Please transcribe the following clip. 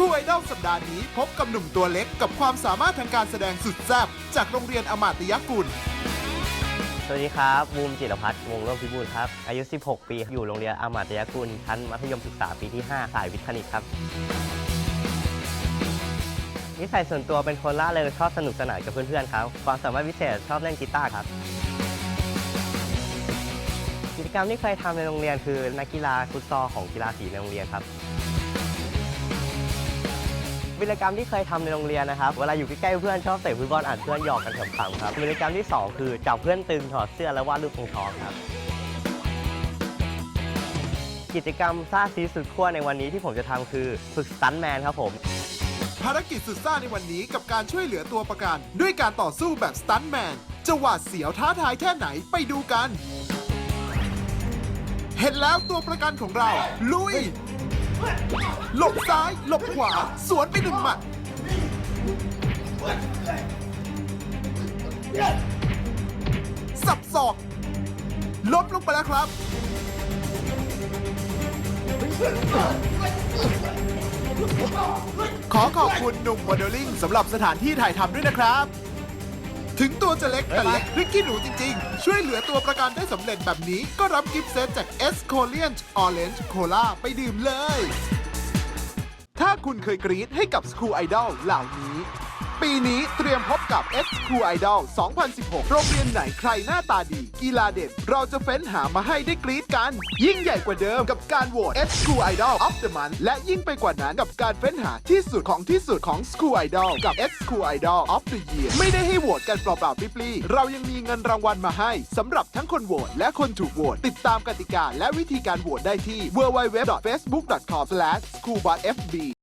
คูไอดอลสัปดาห์นี้พบกับหนุ่มตัวเล็กกับความสามารถทางการแสดงสุดแซ่บจากโรงเรียนอมาตยกุล สวัสดีครับบูมจิรพัฒน์วงศ์ร่วมพิบูลครับ อายุ 16 ปี อยู่โรงเรียนอามาตยกุลชั้นมัธยมศึกษาปีที่ 5 สายวิทย์คณิตครับ นิสัยส่วนตัวเป็นคนล่าเริงชอบสนุกสนานกับเพื่อนๆครับ ความสามารถพิเศษชอบเล่นกีตาร์ครับ กิจกรรมที่เคยทำในโรงเรียนคือนักกีฬาฟุตซอลของกีฬาสีในโรงเรียนครับ วิรกรรมที่เคยทำในโรงเรียนนะครับ เวลาอยู่ใกล้ๆเพื่อนชอบเตะฟุตบอลอ่านเพื่อนหยอกกันขำๆครับวิรกรรมที่2คือจับเพื่อนตึงถอดเสื้อแล้ววาดรูปตรงท้องครับ กิจกรรมซ่าซีสุดขั้วในวันนี้ที่ผมจะทำคือฝึกสตันท์แมนครับผม ภารกิจสุดซ่าในวันนี้กับการช่วยเหลือตัวประกัน ด้วยการต่อสู้แบบสตันท์แมนจะหวาดเสียวท้าทายแค่ไหนไปดูกัน เห็นแล้วตัวประกันของเรา ลุย หลบซ้าย หลบขวา สวนไปหนึ่งหมัด สับศอกล้มลงไปแล้วครับ ขอขอบคุณหนุ่มโมเดลลิ่งสำหรับสถานที่ถ่ายทำด้วยนะครับ ถึงตัวจะเล็กแต่เล็กพริกขี้หนูจริง ๆ ช่วยเหลือตัวประกันได้สำเร็จแบบนี้ก็รับกิฟต์เซตจาก e s c o l i a n Orange Cola ไปดื่มเลยถ้า คุณเคยกรี๊ดให้กับ School Idol เหล่านี้ ปีนี้เตรียมพบกับ X School Idol 2016 โรงเรียนไหนใครหน้าตาดี กีฬาเด่นเราจะเฟ้นหามาให้ได้กรี๊ดกัน ยิ่งใหญ่กว่าเดิมกับการโหวต X School Idol of the Month และยิ่งไปกว่านั้นกับการเฟ้นหาที่สุดของที่สุดของ School Idol กับ X School Idol of the Year ไม่ได้ให้โหวตกันเปล่าๆปลีๆเรายังมีเงินรางวัลมาให้สำหรับทั้งคนโหวตและคนถูกโหวตติดตามกติกาและวิธีการโหวตได้ที่ www.facebook.com/schoolbusfb